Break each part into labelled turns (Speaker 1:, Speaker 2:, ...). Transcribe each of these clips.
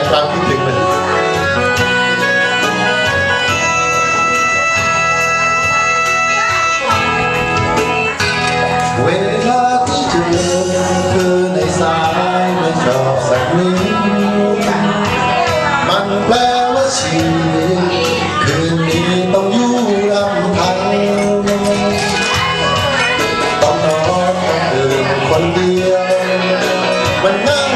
Speaker 1: บความคิดถึงเลยเวลาที่เจอเธอในสายไม่ชอบสักนิดมันแปลว่าชีวิตคืนนี้ต้องอยู่ลำพังต้องนอนต้องตื่นคนเดียวมันนั่ง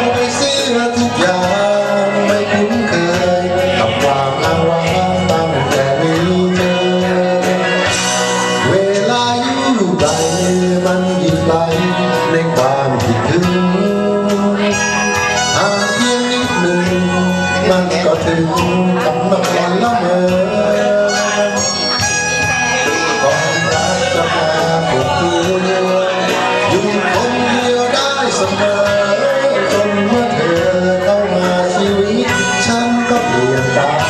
Speaker 1: ในความคิดถึงห่างเพียงนิดหนึ่งมันก็ถึงกับนอนละเมอความรักจะมาปลุกตัวอยู่คนเดียวได้เสมอจนเมื่อเธอเข้ามาชีวิต ฉันก็เปลี่ยนไป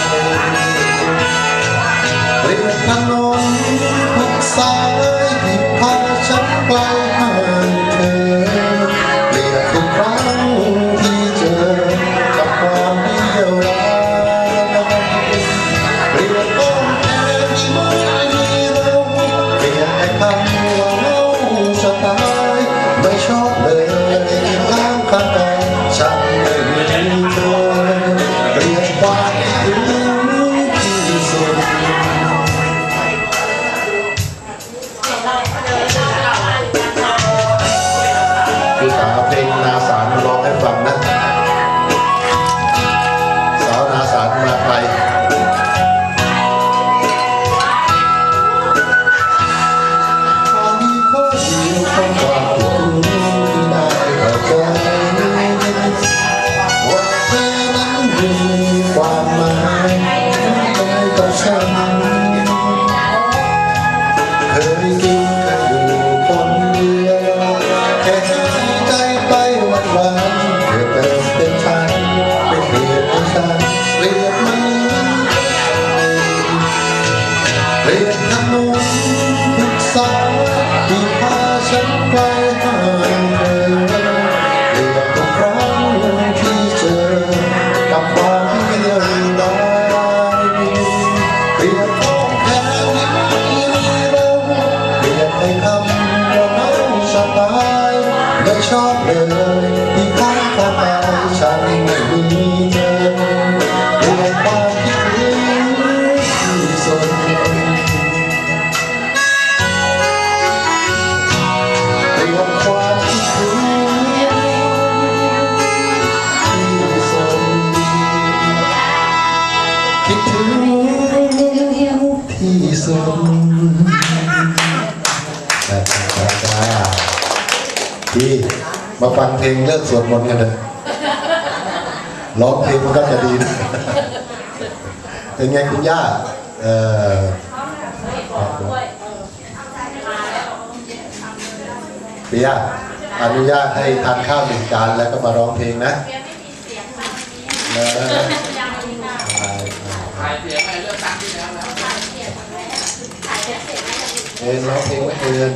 Speaker 1: เคยกินเคยอยู่คนเดียวแค่หายใจไปวันวันๆเธอเป็นเป็นฉันเป็นเรียนเป็นฉันเรียนมันเปลี่ยนถนน ชอบเลยที่ข้างข้าฉันไม่มีเธอเปลี่ยนความคิดถึงที่สุดเปลี่ยนความคิดถึงที่สุดคิดถึงที่สุด มาฟังเพลงเลิกสวดมนต์กันเถอะร้องเพลงมันก็จะดีนะเป็นไงคุณย่าเออปียอนุญาตให้ทานข้าวหนึ่งจานแล้วก็มาร้องเพลงนะนะ
Speaker 2: ถ่ายเสียงอะไรเลือกตั้งที่แล้วแล้ว
Speaker 1: เอ็นร้องเพลงไม่เกิน